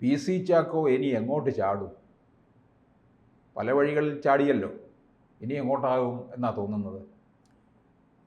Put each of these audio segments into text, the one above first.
P C Chacko ഇനി എങ്ങോട്ട് ചാടും? പല വഴികളിൽ ചാടിയല്ലോ. ഇനി എങ്ങോട്ടാകും എന്നാ തോന്നുന്നത്?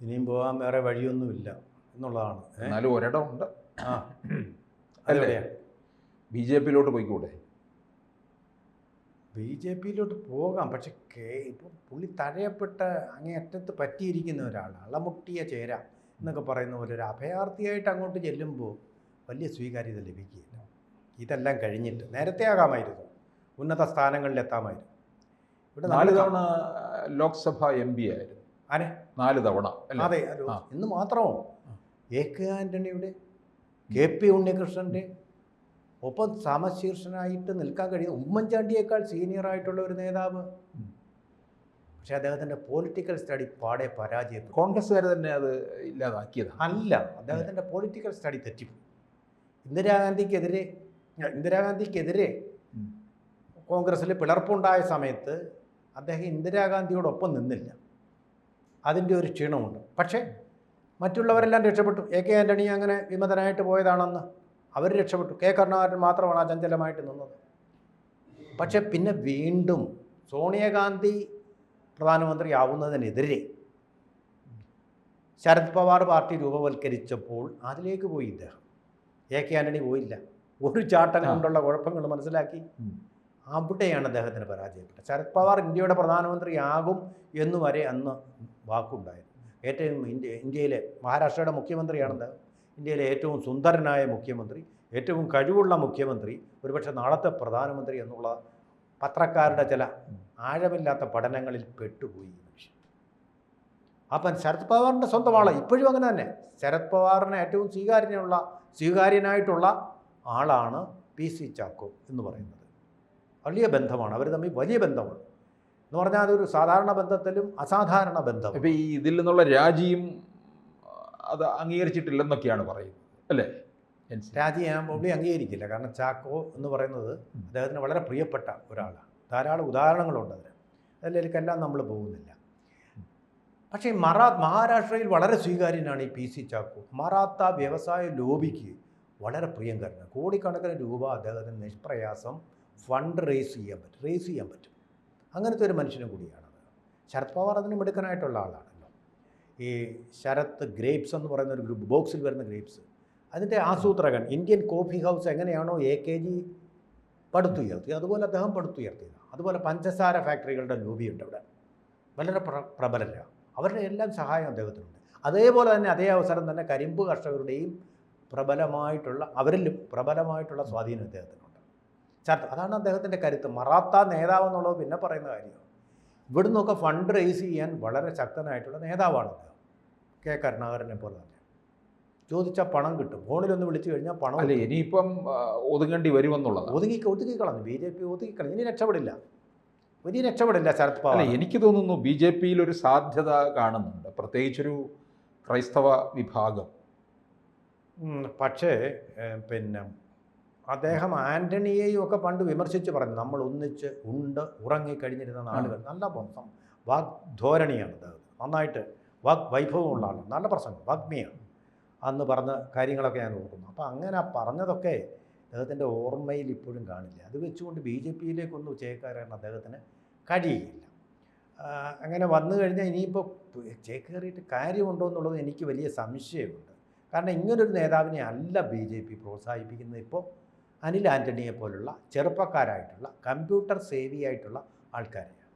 ഇനിയും പോകാൻ വേറെ വഴിയൊന്നുമില്ല എന്നുള്ളതാണ്? എന്നാലും ഒരിടമുണ്ട് ആ. അല്ലേ? ബി ജെ പിയിലോട്ട് പോയിക്കൂടെ? ബി ജെ പിയിലോട്ട് പോകാം. പക്ഷെ കേ ഇപ്പം പുള്ളി തഴയപ്പെട്ട അങ്ങേയറ്റത്ത് പറ്റിയിരിക്കുന്ന ഒരാളാണ്. അളമുട്ടിയ ചേര എന്നൊക്കെ പറയുന്ന പോലെ ഒരു അഭയാർത്ഥിയായിട്ട് അങ്ങോട്ട് ചെല്ലുമ്പോൾ വലിയ സ്വീകാര്യത ലഭിക്കുകയില്ല. ഇതെല്ലാം കഴിഞ്ഞിട്ട് നേരത്തെ ആകാമായിരുന്നു. ഉന്നത സ്ഥാനങ്ങളിൽ എത്താമായിരുന്നു ഇവിടെ നാല് തവണ ലോക്സഭ എം പി ആയിരുന്നു. ആരെ? നാല് തവണ അതെ എന്ന് മാത്രമോ? എ കെ ആന്റണിയുടെ കെ പി ഉണ്ണികൃഷ്ണന്റെ ഒപ്പം സമശീർഷനായിട്ട് നിൽക്കാൻ കഴിയുന്ന ഉമ്മൻചാണ്ടിയേക്കാൾ സീനിയർ ആയിട്ടുള്ള ഒരു നേതാവ്. പക്ഷേ പക്ഷെ അദ്ദേഹത്തിന്റെ പൊളിറ്റിക്കൽ സ്റ്റഡി പാടെ പരാജയപ്പെട്ടു. കോൺഗ്രസ്സുകാർ തന്നെ അത് ഇല്ലാതാക്കിയത്. അല്ല അദ്ദേഹത്തിന്റെ പൊളിറ്റിക്കൽ സ്റ്റഡി തെറ്റിപ്പോയി. ഇന്ദിരാഗാന്ധിക്കെതിരെ ഇന്ദിരാഗാന്ധിക്കെതിരെ. കോൺഗ്രസ്സിൽ പിളർപ്പുണ്ടായ സമയത്ത് അദ്ദേഹം ഇന്ദിരാഗാന്ധിയോടൊപ്പം നിന്നില്ല. അതിന്റെ ഒരു ക്ഷീണമുണ്ട്. പക്ഷേ മറ്റുള്ളവരെല്ലാം രക്ഷപ്പെട്ടു. എ കെ ആന്റണി അങ്ങനെ വിമതനായിട്ട് പോയതാണെന്ന് അവർ രക്ഷപ്പെട്ടു. കെ കരുണാകരൻ മാത്രമാണ് അചഞ്ചലമായിട്ട് നിന്നത്. പക്ഷേ പിന്നെ വീണ്ടും സോണിയാഗാന്ധി പ്രധാനമന്ത്രി ആവുന്നതിനെതിരെ ശരത് പവാർ പാർട്ടി രൂപവൽക്കരിച്ചപ്പോൾ അതിലേക്ക് പോയി ഇദ്ദേഹം. എ കെ ആന്റണി പോയില്ല. ഒരു ചാട്ടം ആ. കൊണ്ടുള്ള കുഴപ്പങ്ങൾ മനസ്സിലാക്കി. അവിടെയാണ് അദ്ദേഹത്തിന് പരാജയപ്പെട്ടത്. ശരത് പവാർ ഇന്ത്യയുടെ പ്രധാനമന്ത്രിയാകും എന്ന് വരെ അന്ന് വാക്കുണ്ടായിരുന്നു. ഏറ്റവും ഇന്ത്യ ഇന്ത്യയിലെ മഹാരാഷ്ട്രയുടെ മുഖ്യമന്ത്രിയാണ് അദ്ദേഹം ഇന്ത്യയിലെ ഏറ്റവും സുന്ദരനായ മുഖ്യമന്ത്രി ഏറ്റവും കഴിവുള്ള മുഖ്യമന്ത്രി ഒരുപക്ഷെ നാളത്തെ പ്രധാനമന്ത്രി എന്നുള്ള പത്രക്കാരുടെ ചില ആഴമില്ലാത്ത പഠനങ്ങളിൽ പെട്ടുപോയി മനുഷ്യൻ. അപ്പം ശരത് പവാറിന്റെ സ്വന്തം ഇപ്പോഴും അങ്ങനെ തന്നെ. ശരത് പവാറിന് ഏറ്റവും സ്വീകാര്യനുള്ള സ്വീകാര്യനായിട്ടുള്ള ആളാണ് പി സി ചാക്കോ എന്ന് പറയുന്നത്. വലിയ ബന്ധമാണ്. അവർ തമ്മിൽ വലിയ ബന്ധമാണ്. എന്ന് പറഞ്ഞാൽ അതൊരു സാധാരണ ബന്ധത്തിലും അസാധാരണ ബന്ധം ഇപ്പം ഈ ഇതിൽ നിന്നുള്ള രാജിയും അത് അംഗീകരിച്ചിട്ടില്ലെന്നൊക്കെയാണ് പറയുന്നത് അല്ലേ. രാജി ഞാൻ പുള്ളി അംഗീകരിക്കില്ല. കാരണം ചാക്കോ എന്ന് പറയുന്നത് അദ്ദേഹത്തിന് വളരെ പ്രിയപ്പെട്ട ഒരാളാണ്. ധാരാളം ഉദാഹരണങ്ങളുണ്ട് അതിന്. അതിലേക്കെല്ലാം നമ്മൾ പോകുന്നില്ല. പക്ഷേ മറാ മഹാരാഷ്ട്രയിൽ വളരെ സ്വീകാര്യനാണ് ഈ പി സി ചാക്കോ. മറാത്ത വ്യവസായ ലോബിക്ക് വളരെ പ്രിയങ്കരനാണ് കോടിക്കണക്കിന് രൂപ അദ്ദേഹത്തിന് നിഷ്പ്രയാസം ഫണ്ട് റേസ് ചെയ്യാൻ പറ്റും റേസ് ചെയ്യാൻ പറ്റും. അങ്ങനത്തെ ഒരു മനുഷ്യനും കൂടിയാണ് ശരത് പവാർ അതിന് മിടുക്കനായിട്ടുള്ള ആളാണല്ലോ. ഈ ശരത് ഗ്രേപ്സ് എന്ന് പറയുന്ന ഒരു ഗ്രൂപ്പ് ബോക്സിൽ വരുന്ന ഗ്രേപ്സ് അതിന്റെ ആസൂത്രകൻ ഇന്ത്യൻ കോഫി ഹൗസ് എങ്ങനെയാണോ എ കെ ജി പടുത്തുയർത്തി അതുപോലെ അദ്ദേഹം പടുത്തുയർത്തിയത് അതുപോലെ പഞ്ചസാര ഫാക്ടറികളുടെ ലോബിയുണ്ട് അവിടെ. വളരെ പ്ര പ്രബലരാണ് അവരുടെ എല്ലാം സഹായം അദ്ദേഹത്തിനുണ്ട്. അതേപോലെ തന്നെ അതേ അവസരം തന്നെ കരിമ്പ് കർഷകരുടെയും പ്രബലമായിട്ടുള്ള അവരിലും പ്രബലമായിട്ടുള്ള സ്വാധീനം അദ്ദേഹത്തിനുണ്ട് ചർച്ച അതാണ് അദ്ദേഹത്തിന്റെ കരുത്ത്. മറാത്ത നേതാവ് എന്നുള്ളത് പിന്നെ പറയുന്ന കാര്യമാണ് ഇവിടുന്നൊക്കെ ഫണ്ട് റേസ് ചെയ്യാൻ വളരെ ശക്തനായിട്ടുള്ള നേതാവാണ് അദ്ദേഹം. കെ. കരുണാകരനെ പോലെ തന്നെ. ചോദിച്ചാൽ പണം കിട്ടും. ഫോണിലൊന്ന് വിളിച്ചു കഴിഞ്ഞാൽ പണം അല്ല ഇനിയിപ്പം ഒതുങ്ങേണ്ടി വരുമെന്നുള്ളത് ഒതുങ്ങി ഒതുക്കിക്കളഞ്ഞു ബി ജെ പി ഒതുക്കിക്കളഞ്ഞു ഇനി രക്ഷപ്പെടില്ല. ഇനി രക്ഷപ്പെടില്ല ശരത് അല്ല പവാർ എനിക്ക് തോന്നുന്നു ബി ജെ പിയിൽ ഒരു സാധ്യത കാണുന്നുണ്ട്. പ്രത്യേകിച്ചൊരു ക്രൈസ്തവ വിഭാഗം. പക്ഷേ പിന്നെ അദ്ദേഹം ആന്റണിയെയും ഒക്കെ പണ്ട് വിമർശിച്ച് പറഞ്ഞു നമ്മൾ ഒന്നിച്ച് ഉണ്ട് ഉറങ്ങിക്കഴിഞ്ഞിരുന്ന നാളുകൾ. നല്ല ബന്ധം വാഗ്ധോരണിയാണ് അദ്ദേഹം നന്നായിട്ട് വാഗ് വൈഭവമുള്ള ആളാണ്. നല്ല പ്രസംഗം വാഗ്മിയാണ്. അന്ന് പറഞ്ഞ കാര്യങ്ങളൊക്കെ ഞാൻ ഓർക്കുന്നു. അപ്പോൾ അങ്ങനെ പറഞ്ഞതൊക്കെ അദ്ദേഹത്തിന്റെ ഓർമ്മയിൽ ഇപ്പോഴും കാണില്ല. അത് വെച്ചുകൊണ്ട് ബി ജെ പിയിലേക്കൊന്നും ചേക്കേറാൻ അദ്ദേഹത്തിന് കഴിയില്ല. അങ്ങനെ വന്നു കഴിഞ്ഞാൽ ഇനിയിപ്പോൾ ചേക്കേറിയിട്ട് കാര്യമുണ്ടോ എന്നുള്ളത് എനിക്ക് വലിയ സംശയമുണ്ട്. കാരണം ഇങ്ങനൊരു നേതാവിനെ അല്ല ബി ജെ പി പ്രോത്സാഹിപ്പിക്കുന്നത് ഇപ്പോൾ അനിൽ ആന്റണിയെ പോലുള്ള ചെറുപ്പക്കാരായിട്ടുള്ള കമ്പ്യൂട്ടർ സേവിയായിട്ടുള്ള ആൾക്കാരെയാണ്.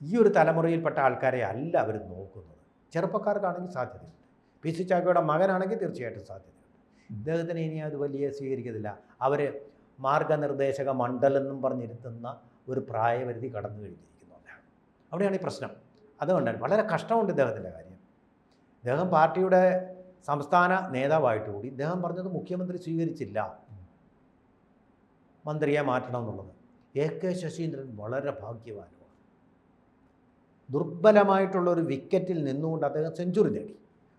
ഈ ഒരു തലമുറയിൽപ്പെട്ട ആൾക്കാരെ അല്ല അവർ നോക്കുന്നത്. ചെറുപ്പക്കാർക്കാണെങ്കിൽ സാധ്യതയുണ്ട്. പി സി ചാക്കോയുടെ മകനാണെങ്കിൽ തീർച്ചയായിട്ടും സാധ്യതയുണ്ട്. ഇദ്ദേഹത്തിന് ഇനി അത് വലിയ സ്വീകരിക്കത്തില്ല. അവർ മാർഗനിർദ്ദേശക മണ്ഡലെന്നും പറഞ്ഞിരുത്തുന്ന ഒരു പ്രായപരിധി കടന്നു കഴിഞ്ഞിരിക്കുന്നു അദ്ദേഹം അവിടെയാണ് ഈ പ്രശ്നം. അതുകൊണ്ടാണ് വളരെ കഷ്ടമുണ്ട് ഇദ്ദേഹത്തിന്റെ കാര്യം. ഇദ്ദേഹം പാർട്ടിയുടെ സംസ്ഥാന നേതാവായിട്ട് കൂടി ഇദ്ദേഹം പറഞ്ഞത് മുഖ്യമന്ത്രി സ്വീകരിച്ചില്ല. മന്ത്രിയെ മാറ്റണം എന്നുള്ളത്. എ കെ ശശീന്ദ്രൻ വളരെ ഭാഗ്യവാനുമാണ്. ദുർബലമായിട്ടുള്ള ഒരു വിക്കറ്റിൽ നിന്നുകൊണ്ട് അദ്ദേഹം സെഞ്ചുറി നേടി.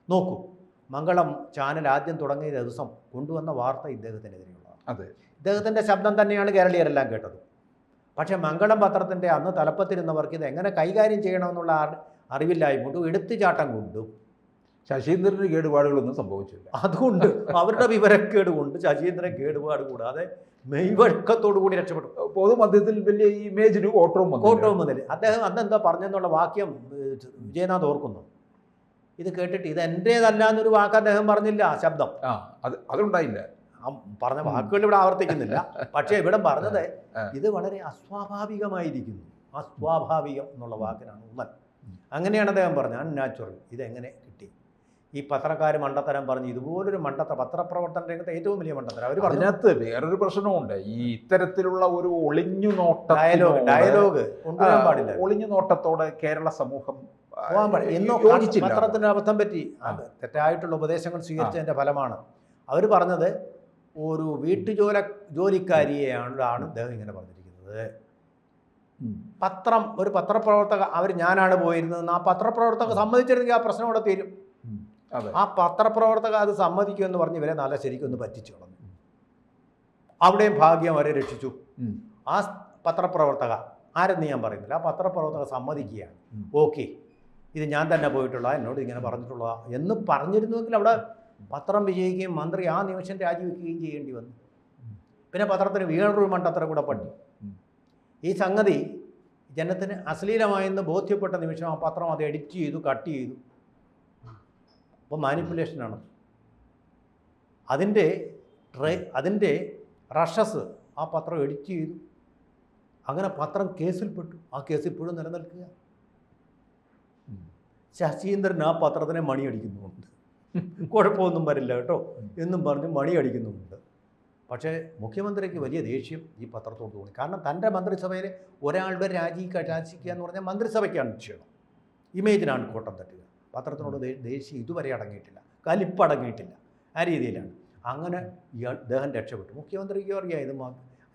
നോക്കൂ മംഗളം ചാനൽ ആദ്യം തുടങ്ങിയ ദിവസം കൊണ്ടുവന്ന വാർത്ത ഇദ്ദേഹത്തിനെതിരെയുള്ളതാണ്. അതെ. ഇദ്ദേഹത്തിന്റെ ശബ്ദം തന്നെയാണ് കേരളീയരെല്ലാം കേട്ടത്. പക്ഷേ മംഗളം പത്രത്തിന്റെ അന്ന് തലപ്പത്തിരുന്നവർക്ക് ഇത് എങ്ങനെ കൈകാര്യം ചെയ്യണമെന്നുള്ള അറി- അറിവില്ലായ്മ കൊണ്ടും എടുത്തുചാട്ടം കൊണ്ടും ശശീന്ദ്രന് കേടുപാടുകളൊന്നും സംഭവിച്ചില്ല. അതുകൊണ്ട് അവരുടെ വിവരക്കേട് കൊണ്ട് ശശീന്ദ്രൻ കേടുപാട് കൂടാതെ മെയ്വഴക്കത്തോടു കൂടി രക്ഷപ്പെട്ടു. പൊതുമധ്യത്തിൽ വലിയ ഇമേജിന് കോട്ടവും വന്നില്ല. കോട്ടവും മുതൽ അദ്ദേഹം അന്നെന്താ പറഞ്ഞെന്നുള്ള വാക്യം വിജയനാഥ് ഓർക്കുന്നു. ഇത് കേട്ടിട്ട് ഇത് എന്റേതല്ല എന്നൊരു വാക്ക് അദ്ദേഹം പറഞ്ഞില്ല ശബ്ദം. ആ അത് അതുണ്ടായില്ല. ആ പറഞ്ഞ വാക്കുകൾ ഇവിടെ ആവർത്തിക്കുന്നില്ല. പക്ഷേ ഇവിടെ പറഞ്ഞത് ഇത് വളരെ അസ്വാഭാവികമായിരിക്കുന്നു. അസ്വാഭാവികം എന്നുള്ള വാക്കിനാണ് ഊന്നൽ അങ്ങനെയാണ് അദ്ദേഹം പറഞ്ഞത് അൺനാച്ചുറൽ. ഇതെങ്ങനെ കിട്ടി? ഈ പത്രക്കാർ മണ്ടത്തരം പറഞ്ഞു ഇതുപോലൊരു മണ്ടത്തരം പത്രപ്രവർത്തന രംഗത്ത് ഏറ്റവും വലിയ മണ്ടത്തരം. അവർ അതിനകത്ത് വേറൊരു പ്രശ്നമുണ്ട് ഈ ഇത്തരത്തിലുള്ള ഒരു ഒളിഞ്ഞു നോട്ട ഡയലോഗ് ഡയലോഗ് കൊണ്ടുവരാൻ പാടില്ല. ഒളിഞ്ഞു നോട്ടത്തോടെ കേരള സമൂഹം എന്നോ പത്രത്തിന് അബദ്ധം പറ്റി. തെറ്റായിട്ടുള്ള ഉപദേശങ്ങൾ സ്വീകരിച്ചതിന്റെ ഫലമാണ്. അവർ പറഞ്ഞത് ഒരു വീട്ടുജോല ജോലിക്കാരിയെയാണ് ആണ് അദ്ദേഹം ഇങ്ങനെ പറഞ്ഞിരിക്കുന്നത്. പത്രം ഒരു പത്രപ്രവർത്തക അവർ ഞാനാണ് പോയിരുന്നത്. ആ പത്രപ്രവർത്തക സമ്മതിച്ചിരുന്നെങ്കിൽ ആ പ്രശ്നം അവിടെ തീരും. ആ പത്രപ്രവർത്തക അത് സമ്മതിക്കും എന്ന് പറഞ്ഞ് ഇവരെ നല്ല ശരിക്കും ഒന്ന് പറ്റിച്ചു കളഞ്ഞു അവിടെയും ഭാഗ്യം അവരെ രക്ഷിച്ചു. ആ പത്രപ്രവർത്തക ആരെന്ന് ഞാൻ പറയുന്നില്ല ആ പത്രപ്രവർത്തക സമ്മതിക്കുകയാണ്. ഓക്കെ ഇത് ഞാൻ തന്നെ പോയിട്ടുള്ള എന്നോട് ഇങ്ങനെ പറഞ്ഞിട്ടുള്ള എന്ന് പറഞ്ഞിരുന്നുവെങ്കിൽ അവിടെ പത്രം വിജയിക്കുകയും മന്ത്രി ആ നിമിഷം രാജിവെക്കുകയും ചെയ്യേണ്ടി വന്നു. പിന്നെ പത്രത്തിന് വീണൊരു മണ്ടത്ര കൂടെ പറ്റി ഈ സംഗതി ജനത്തിന് അശ്ലീലമായെന്ന് ബോധ്യപ്പെട്ട നിമിഷം ആ പത്രം അത് എഡിറ്റ് ചെയ്തു കട്ട് ചെയ്തു. അപ്പോൾ മാനിപ്പുലേഷനാണ്. അതിന്റെ ട്രേ അതിന്റെ റഷസ് ആ പത്രം എഡിറ്റ് ചെയ്തു. അങ്ങനെ പത്രം കേസിൽപ്പെട്ടു. ആ കേസ് ഇപ്പോഴും നിലനിൽക്കുക. ശശീന്ദ്രൻ ആ പത്രത്തിനെ മണിയടിക്കുന്നുമുണ്ട്. കുഴപ്പമൊന്നും വരില്ല കേട്ടോ. എന്നും പറഞ്ഞ് മണിയടിക്കുന്നുമുണ്ട്. പക്ഷേ മുഖ്യമന്ത്രിക്ക് വലിയ ദേഷ്യം ഈ പത്രത്തോട് തോന്നി. കാരണം തന്റെ മന്ത്രിസഭയിലെ ഒരാളുടെ രാജി കലാശിക്കുക എന്ന് പറഞ്ഞാൽ മന്ത്രിസഭയ്ക്കാണ് ക്ഷീണം. ഇമേജിനാണ് കോട്ടം തട്ടുക. പത്രത്തിനോട് ദേശീയം ദേഷ്യം ഇതുവരെ അടങ്ങിയിട്ടില്ല. കലിപ്പ് അടങ്ങിയിട്ടില്ല ആ രീതിയിലാണ്. അങ്ങനെ ഇയാൾ ഇദ്ദേഹം രക്ഷപ്പെട്ടു. മുഖ്യമന്ത്രിക്ക് അറിയാം ഇത്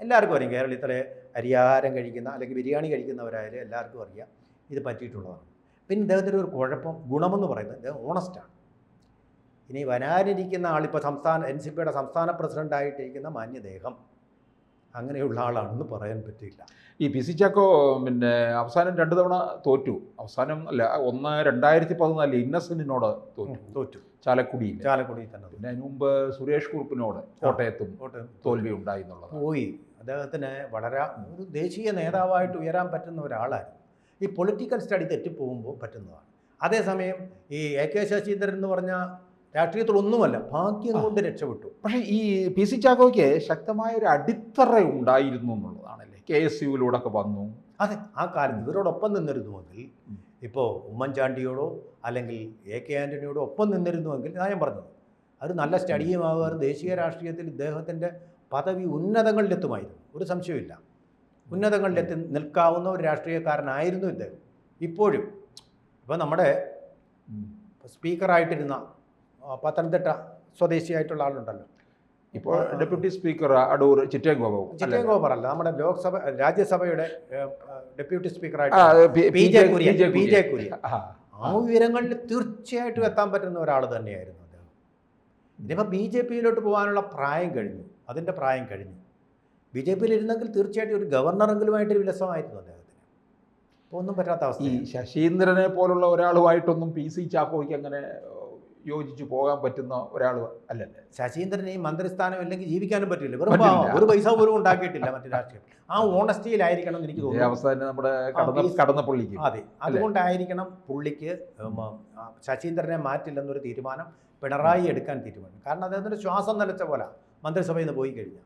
എല്ലാവർക്കും അറിയാം. കേരളത്തിലെ അരിയാരം കഴിക്കുന്ന അല്ലെങ്കിൽ ബിരിയാണി കഴിക്കുന്നവരായാലും എല്ലാവർക്കും അറിയാം ഇത് പറ്റിയിട്ടുള്ളതാണ്. പിന്നെ ഇദ്ദേഹത്തിന്റെ ഒരു കുഴപ്പം ഗുണമെന്ന് പറയുന്നത് ഇദ്ദേഹം ഓണസ്റ്റാണ് ഇനി വരാനിരിക്കുന്ന ആളിപ്പോൾ സംസ്ഥാന എൻ സി പിയുടെ സംസ്ഥാന പ്രസിഡന്റായിട്ടിരിക്കുന്ന മാന്യദേഹം. അങ്ങനെയുള്ള ആളാണെന്ന് പറയാൻ പറ്റില്ല ഈ പി സി ചാക്കോ പിന്നെ അവസാനം രണ്ടു തവണ തോറ്റു. അവസാനം അല്ല ഒന്ന് രണ്ടായിരത്തി പതിനാലിൽ ഇന്നസെന്റിനോട് തോറ്റു. തോറ്റു. ചാലക്കുടി ചാലക്കുടി തന്നെ പിന്നെ അതിനു മുമ്പ് സുരേഷ് കുറുപ്പിനോട് കോട്ടയത്തും കോട്ടയം തോൽവി ഉണ്ടായി എന്നുള്ളത് പോയി. അദ്ദേഹത്തിന് വളരെ ഒരു ദേശീയ നേതാവായിട്ട് ഉയരാൻ പറ്റുന്ന ഒരാളായിരുന്നു. ഈ പൊളിറ്റിക്കൽ സ്റ്റഡി തെറ്റിപ്പോകുമ്പോൾ പറ്റുന്നതാണ്. അതേസമയം ഈ എ കെ ശശീന്ദ്രൻ എന്ന് പറഞ്ഞ രാഷ്ട്രീയത്തിലൊന്നുമല്ല ഭാഗ്യം കൊണ്ട് രക്ഷപ്പെട്ടു. പക്ഷേ ഈ പി സി ചാക്കോയ്ക്ക് ശക്തമായ ഒരു അടിത്തറ ഉണ്ടായിരുന്നു എന്നുള്ളതാണല്ലേ? കെ എസ് യുവിലൂടെ ഒക്കെ വന്നു. അതെ ആ കാലം ഇവരോടൊപ്പം നിന്നിരുന്നുവെങ്കിൽ. ഇപ്പോൾ ഉമ്മൻചാണ്ടിയോടോ അല്ലെങ്കിൽ എ കെ ആന്റണിയോടോ ഒപ്പം നിന്നിരുന്നുവെങ്കിൽ ഞാൻ ഞാൻ പറഞ്ഞത് അത് നല്ല സ്റ്റഡിയുമാകാറ് ദേശീയ രാഷ്ട്രീയത്തിൽ ഇദ്ദേഹത്തിന്റെ പദവി ഉന്നതങ്ങളിലെത്തുമായിരുന്നു. ഒരു സംശയമില്ല ഉന്നതങ്ങളിലെത്തി നിൽക്കാവുന്ന ഒരു രാഷ്ട്രീയക്കാരനായിരുന്നു ഇദ്ദേഹം. ഇപ്പോഴും ഇപ്പോൾ നമ്മുടെ. സ്പീക്കറായിട്ടിരുന്ന പത്തനംതിട്ട സ്വദേശിയായിട്ടുള്ള ആളുണ്ടല്ലോ. ഇപ്പോൾ ഡെപ്യൂട്ടി സ്പീക്കർ അടൂർ ചിറ്റേങ്കോപവും ചിറ്റേങ്കോപർ അല്ല നമ്മുടെ ലോക്സഭ രാജ്യസഭയുടെ deputy സ്പീക്കറായിട്ട് P- J Kurien P J Kurien. Kurien ആ, വിവരങ്ങളിൽ തീർച്ചയായിട്ടും എത്താൻ പറ്റുന്ന ഒരാൾ തന്നെയായിരുന്നു അദ്ദേഹം. ഇനിയിപ്പോൾ ബി ജെ പിയിലോട്ട് പോകാനുള്ള പ്രായം കഴിഞ്ഞു. അതിന്റെ പ്രായം കഴിഞ്ഞു. ബി ജെ പിയിൽ ഇരുന്നെങ്കിൽ തീർച്ചയായിട്ടും ഒരു ഗവർണറെങ്കിലുമായിട്ട് വിലസമായിരുന്നു അദ്ദേഹത്തിന്. ഇപ്പോൾ ഒന്നും പറ്റാത്ത ഈ അവസ്ഥ ശശീന്ദ്രനെ പോലുള്ള ഒരാളുമായിട്ടൊന്നും പി സി ചാക്കോയ്ക്ക് അങ്ങനെ യോജിച്ചു പോകാൻ പറ്റുന്ന ഒരാൾ അല്ലല്ലേ ശശീന്ദ്രന് ഈ മന്ത്രിസ്ഥാനം ഇല്ലെങ്കിൽ ജീവിക്കാനും പറ്റില്ല. വെറും ഒരു പൈസ പോലും ഉണ്ടാക്കിയിട്ടില്ല മറ്റു രാഷ്ട്രീയം. ആ ഓണസ്റ്റിയിലായിരിക്കണം എന്ന് എനിക്ക് തോന്നുന്നു. അവസാനം നമ്മുടെ ആ, കടന്ന പുള്ളിക്ക് കടന്നപ്പള്ളിക്ക്. അതെ. അതുകൊണ്ടായിരിക്കണം പുള്ളിക്ക് ശശീന്ദ്രനെ മാറ്റില്ലെന്നൊരു തീരുമാനം പിണറായി എടുക്കാൻ തീരുമാനം. കാരണം അദ്ദേഹത്തിന്റെ ശ്വാസം നിലച്ച പോലെ. മന്ത്രിസഭയിൽ നിന്ന് പോയി കഴിഞ്ഞാൽ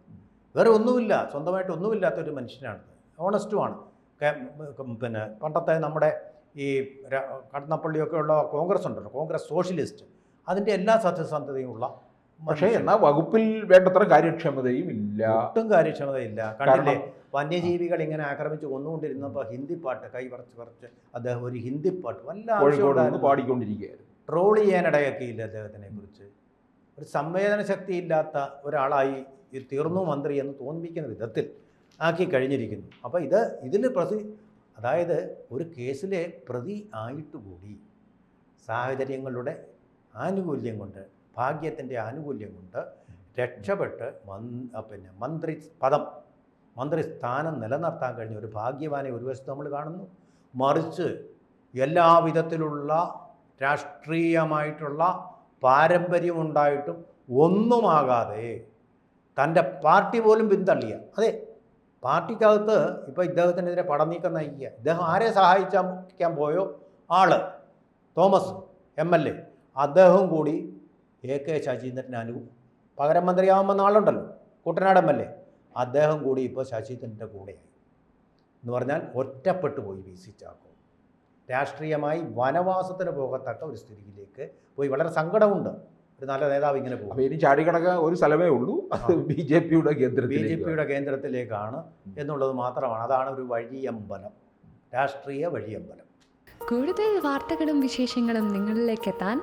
വേറെ ഒന്നുമില്ല. സ്വന്തമായിട്ട് ഒന്നുമില്ലാത്ത ഒരു മനുഷ്യനാണ്. ഓണസ്റ്റുമാണ്. പിന്നെ പണ്ടത്തെ നമ്മുടെ ഈ കടന്നപ്പള്ളിയൊക്കെയുള്ള കടന്നപ്പള്ളിയൊക്കെ ഉള്ള കോൺഗ്രസ് ഉണ്ടല്ലോ. കോൺഗ്രസ് സോഷ്യലിസ്റ്റ്. അതിന്റെ എല്ലാ സത്യസന്ധതയും ഉള്ള പക്ഷേ. എന്നാൽ വകുപ്പിൽ വേണ്ടത്ര കാര്യക്ഷമതയും ഇല്ല ഒട്ടും കാര്യക്ഷമതയില്ല. കണ്ടില്ലേ? വന്യജീവികൾ ഇങ്ങനെ ആക്രമിച്ച് കൊന്നുകൊണ്ടിരുന്നപ്പോൾ ഹിന്ദി പാട്ട് കൈ പറിച്ച് പറിച്ച് അദ്ദേഹം ഒരു ഹിന്ദി പാട്ട് വല്ല പാടിക്കൊണ്ടിരിക്കുകയായിരുന്നു. ട്രോൾ ചെയ്യാനിടയാക്കിയില്ല അദ്ദേഹത്തിനെ കുറിച്ച് ഒരു സംവേദന ശക്തി ഇല്ലാത്ത ഒരാളായി ഈ തീർന്നു മന്ത്രി എന്ന് തോന്നിപ്പിക്കുന്ന വിധത്തിൽ ആക്കി കഴിഞ്ഞിരിക്കുന്നു. അപ്പോൾ ഇത് ഇതിൽ പ്രതി അതായത് ഒരു കേസിലെ പ്രതി ആയിട്ട് കൂടി സാഹചര്യങ്ങളുടെ ആനുകൂല്യം കൊണ്ട് ഭാഗ്യത്തിന്റെ ആനുകൂല്യം കൊണ്ട് രക്ഷപ്പെട്ട് മന് പിന്നെ മന്ത്രി പദം മന്ത്രി സ്ഥാനം നിലനിർത്താൻ കഴിഞ്ഞ ഒരു ഭാഗ്യവാനെ ഒരു വശത്ത് നമ്മൾ കാണുന്നു. മറിച്ച് എല്ലാവിധത്തിലുള്ള രാഷ്ട്രീയമായിട്ടുള്ള പാരമ്പര്യമുണ്ടായിട്ടും ഒന്നുമാകാതെ തന്റെ പാർട്ടി പോലും പിന്തള്ളിയ. അതെ പാർട്ടിക്കകത്ത് ഇപ്പോൾ ഇദ്ദേഹത്തിനെതിരെ പടം നീക്കം നയിക്കുക. ഇദ്ദേഹം ആരെ സഹായിക്കാൻ പോയോ? ആൾ തോമസ് എം എൽ എ. അദ്ദേഹം കൂടി എ കെ ശശീന്ദ്രൻ അനു പകരം മന്ത്രിയാവുമ്പോൾ ആളുണ്ടല്ലോ കുട്ടനാട് എം എൽ എ അദ്ദേഹം കൂടി ഇപ്പോൾ ശശീന്ദ്രന്റെ കൂടെയായി. എന്ന് പറഞ്ഞാൽ ഒറ്റപ്പെട്ടു പോയി വി സി ചാക്കോ. രാഷ്ട്രീയമായി വനവാസത്തിന് പോകത്തക്ക ഒരു സ്ഥിതിയിലേക്ക് പോയി. വളരെ സങ്കടമുണ്ട്. ഒരു നല്ല നേതാവ് ഇങ്ങനെ പോകും. ഇനി ചാടിക്കണക്ക ഒരു സ്ഥലമേ ഉള്ളൂ. അത് ബി ജെ പിയുടെ ബി ജെ പിയുടെ കേന്ദ്രത്തിലേക്കാണ് എന്നുള്ളത് മാത്രമാണ്. അതാണ് ഒരു വഴിയമ്പലം. രാഷ്ട്രീയ വഴിയമ്പലം. കൂടുതൽ വാർത്തകളും വിശേഷങ്ങളും നിങ്ങളിലേക്ക് എത്താൻ